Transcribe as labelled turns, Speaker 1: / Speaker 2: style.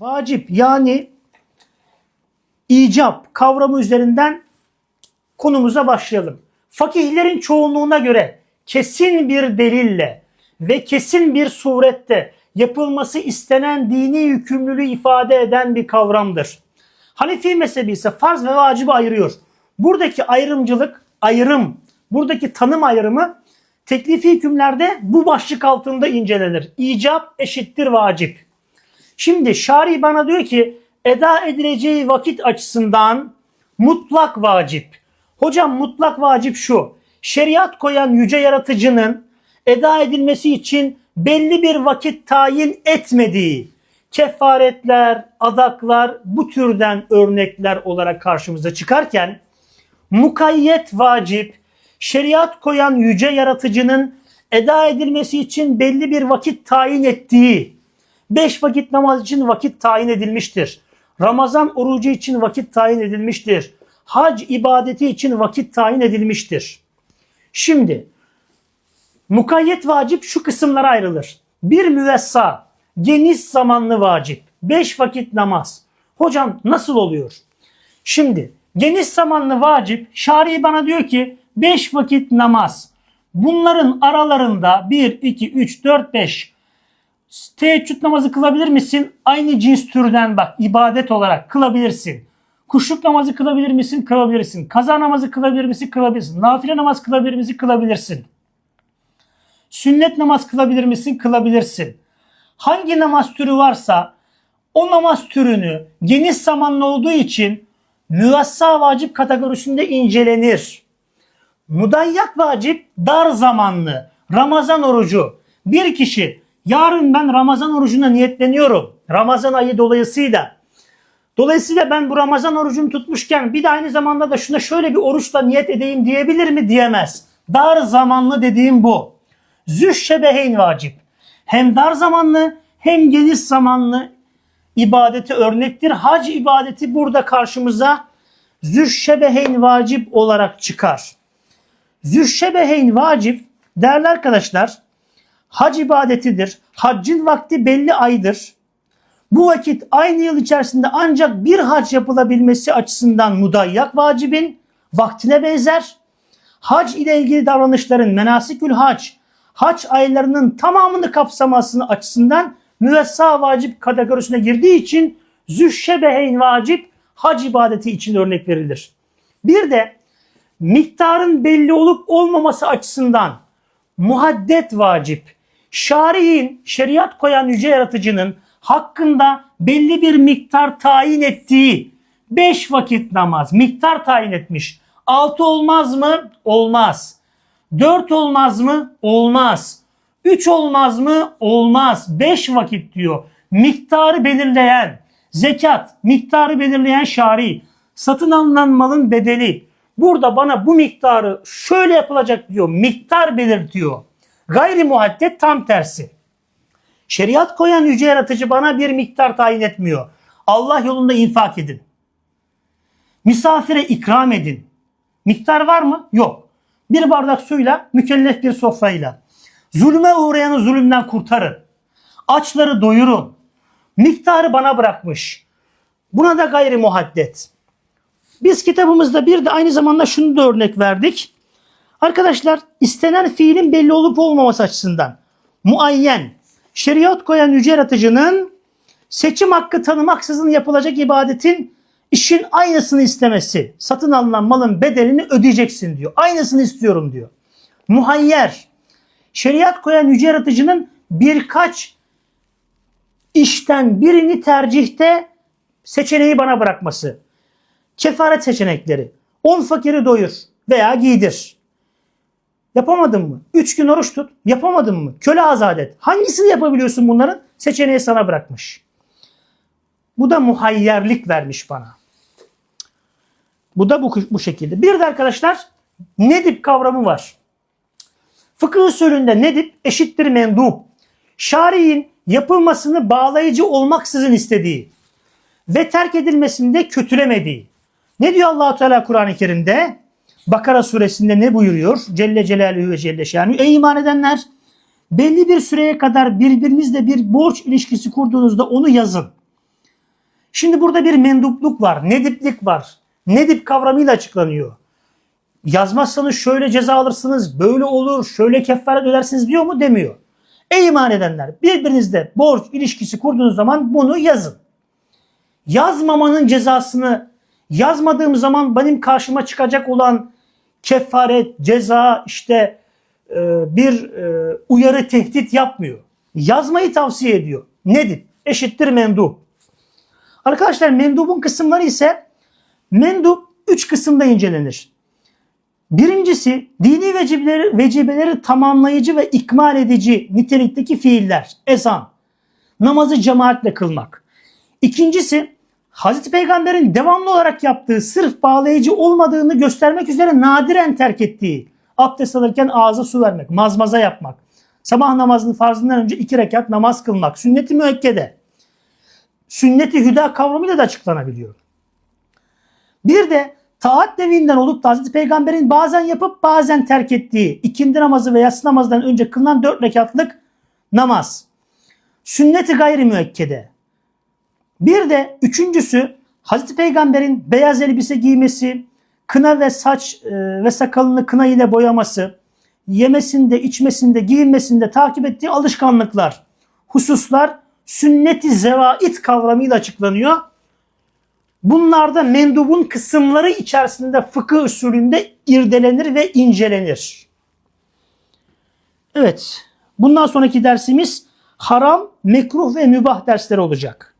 Speaker 1: Vacip yani icap kavramı üzerinden konumuza başlayalım. Fakihlerin çoğunluğuna göre kesin bir delille ve kesin bir surette yapılması istenen dini yükümlülüğü ifade eden bir kavramdır. Hanefi mezhebi ise farz ve vacibi ayırıyor. Buradaki ayrımcılık, ayrım, buradaki tanım ayrımı teklifi hükümlerde bu başlık altında incelenir. İcap eşittir vacip. Şimdi şari bana diyor ki eda edileceği vakit açısından mutlak vacip. Hocam mutlak vacip şu. Şeriat koyan yüce yaratıcının eda edilmesi için belli bir vakit tayin etmediği kefaretler, adaklar bu türden örnekler olarak karşımıza çıkarken mukayyet vacip, şeriat koyan yüce yaratıcının eda edilmesi için belli bir vakit tayin ettiği, beş vakit namaz için vakit tayin edilmiştir. Ramazan orucu için vakit tayin edilmiştir. Hac ibadeti için vakit tayin edilmiştir. Şimdi mukayyet vacip şu kısımlara ayrılır. Bir müvessa, geniş zamanlı vacip, beş vakit namaz. Hocam nasıl oluyor? Şimdi geniş zamanlı vacip şari bana diyor ki 5 vakit namaz. Bunların aralarında 1, 2, 3, 4, 5 teheccüd namazı kılabilir misin? Aynı cins türden bak ibadet olarak kılabilirsin. Kuşluk namazı kılabilir misin? Kılabilirsin. Kaza namazı kılabilir misin? Kılabilirsin. Nafile namaz kılabilir misin? Kılabilirsin. Sünnet namaz kılabilir misin? Kılabilirsin. Hangi namaz türü varsa o namaz türünü geniş zamanlı olduğu için müvessa vacip kategorisinde incelenir. Mudayyak vacip dar zamanlı. Ramazan orucu. Bir kişi yarın ben Ramazan orucuna niyetleniyorum. Ramazan ayı dolayısıyla. Dolayısıyla ben bu Ramazan orucunu tutmuşken bir de aynı zamanda da şuna şöyle bir oruçla niyet edeyim diyebilir mi? Diyemez. Dar zamanlı dediğim bu. Züşşebeheyn vacip. Hem dar zamanlı hem geniş zamanlı ibadeti örnektir. Hac ibadeti burada karşımıza züşşebeheyn vacip olarak çıkar. Züşşebeheyn vacip değerli arkadaşlar hac ibadetidir. Haccın vakti belli aydır. Bu vakit aynı yıl içerisinde ancak bir hac yapılabilmesi açısından mudayyak vacibin vaktine benzer. Hac ile ilgili davranışların menasikül hac, hac aylarının tamamını kapsaması açısından müvessa vacip kategorisine girdiği için züşşebeheyn vacip hac ibadeti için örnek verilir. Bir de miktarın belli olup olmaması açısından muhaddet vacip. Şari'in şeriat koyan yüce yaratıcının hakkında belli bir miktar tayin ettiği 5 vakit namaz miktar tayin etmiş. 6 olmaz mı? Olmaz. 4 olmaz mı? Olmaz. 3 olmaz mı? Olmaz. 5 vakit diyor. Miktarı belirleyen zekat, miktarı belirleyen şari, satın alınan malın bedeli. Burada bana bu miktarı şöyle yapılacak diyor. Miktar belirtiyor. Gayri muhaddet tam tersi. Şeriat koyan yüce yaratıcı bana bir miktar tayin etmiyor. Allah yolunda infak edin. Misafire ikram edin. Miktar var mı? Yok. Bir bardak suyla, mükellef bir sofrayla. Zulme uğrayanı zulümden kurtarın. Açları doyurun. Miktarı bana bırakmış. Buna da gayri muhaddet. Biz kitabımızda bir de aynı zamanda şunu da örnek verdik. Arkadaşlar istenen fiilin belli olup olmaması açısından muayyen, şeriat koyan yüce yaratıcının seçim hakkı tanımaksızın yapılacak ibadetin işin aynısını istemesi. Satın alınan malın bedelini ödeyeceksin diyor. Aynısını istiyorum diyor. Muhayyer, şeriat koyan yüce yaratıcının birkaç işten birini tercihte seçeneği bana bırakması. Kefaret seçenekleri. 10 fakiri doyur veya giydir. Yapamadın mı? 3 gün oruç tut. Yapamadın mı? Köle azat et. Hangisini yapabiliyorsun bunların? Seçeneği sana bırakmış. Bu da muhayyerlik vermiş bana. Bu da bu, bu şekilde. Bir de arkadaşlar nedip kavramı var. Fıkıh usulünde nedip eşittir mendup. Şari'in yapılmasını bağlayıcı olmaksızın istediği ve terk edilmesinde kötülemediği. Ne diyor Allahu Teala Kur'an-ı Kerim'de? Bakara suresinde ne buyuruyor? Celle Celaluhu ve Celle Şanu. Ey iman edenler! Belli bir süreye kadar birbirinizle bir borç ilişkisi kurduğunuzda onu yazın. Şimdi burada bir mendupluk var, nediplik var. Nedip kavramıyla açıklanıyor. Yazmazsanız şöyle ceza alırsınız, böyle olur, şöyle kefaret ödersiniz diyor mu? Demiyor. Ey iman edenler birbirinizle borç ilişkisi kurduğunuz zaman bunu yazın. Yazmamanın cezasını yazmadığım zaman benim karşıma çıkacak olan kefaret, ceza işte e, bir e, uyarı tehdit yapmıyor. Yazmayı tavsiye ediyor. Nedir? Eşittir mendup. Arkadaşlar mendubun kısımları ise mendup üç kısımda incelenir. Birincisi dini vecibeleri, vecibeleri tamamlayıcı ve ikmal edici nitelikteki fiiller. Ezan, namazı cemaatle kılmak. İkincisi Hazreti Peygamber'in devamlı olarak yaptığı sırf bağlayıcı olmadığını göstermek üzere nadiren terk ettiği abdest alırken ağza su vermek, mazmaza yapmak, sabah namazının farzından önce iki rekat namaz kılmak, sünnet-i müekkede, sünnet-i hüda kavramıyla da açıklanabiliyor. Bir de taat nevinden olup da Hazreti Peygamber'in bazen yapıp bazen terk ettiği ikindi namazı ve yatsı namazdan önce kılınan dört rekatlık namaz. Sünnet-i gayri müekkede. Bir de üçüncüsü Hazreti Peygamber'in beyaz elbise giymesi, kına ve saç e, ve sakalını kına ile boyaması, yemesinde, içmesinde, giyinmesinde takip ettiği alışkanlıklar, hususlar sünnet-i zevait kavramıyla açıklanıyor. Bunlar da mendubun kısımları içerisinde fıkıh usulünde irdelenir ve incelenir. Evet, bundan sonraki dersimiz haram, mekruh ve mübah dersleri olacak.